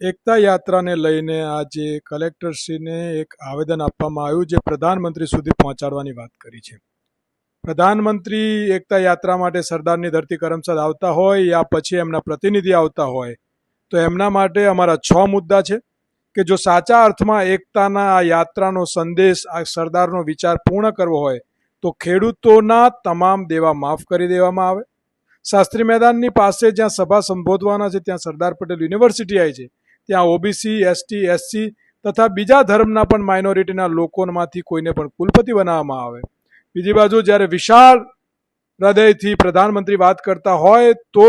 એકતા યાત્રાને લઈને આજે કલેક્ટરશ્રીને એક આવેદન આપવામાં આવ્યું જે પ્રધાનમંત્રી સુધી પહોંચાડવાની વાત કરી છે. પ્રધાનમંત્રી એકતા યાત્રા માટે સરદારની ધરતી કરમસદ આવતા હોય યા પછી એમના પ્રતિનિધિ આવતા હોય, તો એમના માટે અમારા છ મુદ્દા છે કે જો સાચા અર્થમાં એકતાના આ યાત્રાનો સંદેશ, આ સરદારનો વિચાર પૂર્ણ કરવો હોય, તો ખેડૂતોના તમામ દેવા માફ કરી દેવામાં આવે. શાસ્ત્રી મેદાનની પાસે જ્યાં સભા સંબોધવાના છે, ત્યાં સરદાર પટેલ યુનિવર્સિટી આવી છે. ત્યાં ઓબીસી એસટી એસસી તથા બીજા ધર્મના પણ માઇનોરિટીના લોકોમાંથી કોઈને પણ કુલપતિ બનાવવામાં આવે. બીજી બાજુ જ્યારે વિશાળ હૃદયથી પ્રધાનમંત્રી વાત કરતા હોય તો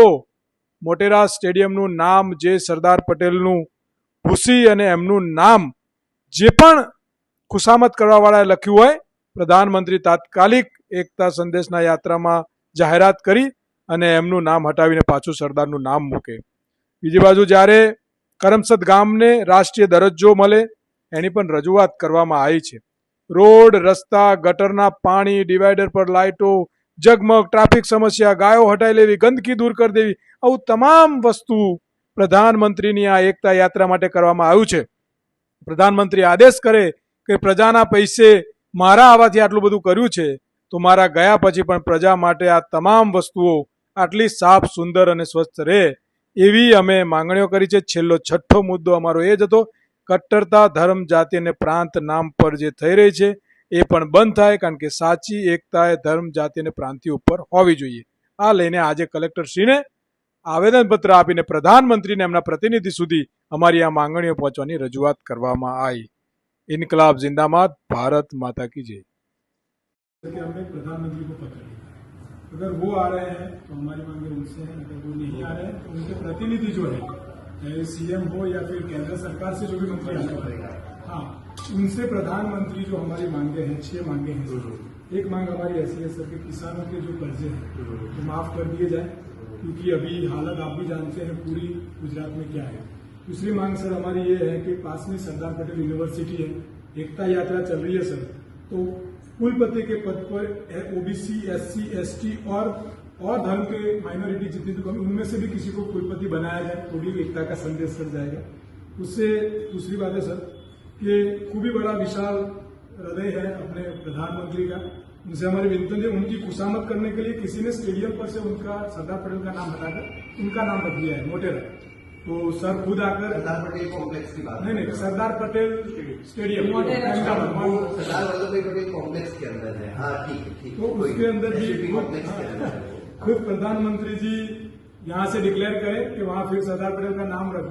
મોટેરા સ્ટેડિયમનું નામ જે સરદાર પટેલનું ભૂસી અને એમનું નામ જે પણ ખુશામત કરવાવાળાએ લખ્યું હોય, પ્રધાનમંત્રી તાત્કાલિક એકતા સંદેશના યાત્રામાં જાહેરાત કરી અને એમનું નામ હટાવીને પાછું સરદારનું નામ મૂકે. બીજી બાજુ જ્યારે કરમસદ ગામને રાષ્ટ્રીય દરજ્જો મળે, એની પણ રજૂઆત કરવામાં આવી છે. રોડ, રસ્તા, ગટરના પાણી, ડિવાઈડર પર લાઇટો જગમગ ટ્રાફિક સમસ્યા, ગાયો હટાઈ લેવી, ગંદકી દૂર કરી દેવી, આવું તમામ વસ્તુ પ્રધાનમંત્રીની આ એકતા યાત્રા માટે કરવામાં આવ્યું છે. પ્રધાનમંત્રી આદેશ કરે કે પ્રજાના પૈસે મારા આવાથી આટલું બધું કર્યું છે, તો મારા ગયા પછી પણ પ્રજા માટે આ તમામ વસ્તુઓ આટલી સાફ, સુંદર અને સ્વચ્છ રહે. એવી અમે માંગણીઓ કરી છે છેલ્લો છઠ્ઠો મુદ્દો અમારો એ જ હતો કટ્ટરતા ધર્મ જાતિ અને પ્રાંત નામ પર જે થઈ રહી છે એ પણ બંધ થાય કારણ કે સાચી એકતા એ ધર્મ જાતિ અને પ્રાંતિય ઉપર હોવી જોઈએ આ લઈને આજે કલેક્ટરશ્રીને આવેદનપત્ર આપીને પ્રધાનમંત્રીને એમના પ્રતિનિધિ સુધી અમારી આ માંગણીઓ પહોંચવાની રજૂઆત કરવામાં આવી ઇનકલાબ जिंदाबाद भारत माता की जय कि हमने प्रधानमंत्री को पत्र लिखा अगर वो आ रहे हैं तो हमारी मांगे उनसे हैं अगर वो नहीं आ रहे हैं तो उनके प्रतिनिधि जो है चाहे सीएम हो या फिर केंद्र सरकार से जो भी मंत्री आने पड़ेगा हाँ उनसे प्रधानमंत्री जो हमारी मांगे हैं छह मांगे हैं एक मांग हमारी ऐसी है सर कि किसानों के जो कर्जे हैं वो माफ़ कर दिए जाए क्योंकि अभी हालत आप भी जानते हैं पूरी गुजरात में क्या है। दूसरी मांग सर हमारी ये है कि पास में सरदार पटेल यूनिवर्सिटी है एकता यात्रा चल रही है सर तो कुलपति के पद पर ओबीसी एससी एसटी और और धर्म के माइनॉरिटी जितनी कमी, उनमें से भी किसी को कुलपति बनाया जाए तो भी एकता का संदेश सर जाएगा। उससे दूसरी बात है, सर, कि खूब बड़ा विशाल हृदय है अपने प्रधानमंत्री का। उनसे हमारी विनती है, उनकी खुशामद करने के लिए किसी ने स्टेडियम पर से उनका सरदार पटेल का नाम हटाकर उनका नाम दिया है, मोटेरा। तो सर खुद आकर सरदार पटेल कॉम्प्लेक्स की बात नहीं नहीं सरदार पटेल स्टेडियम सरदार वल्लभ भाई पटेल कॉम्प्लेक्स के अंदर है। हाँ ठीक है ठीक तो उसके अंदर भी कॉम्प्लेक्स के अंदर खुद प्रधानमंत्री जी यहाँ से डिक्लेयर करें कि वहाँ फिर सरदार पटेल का नाम रख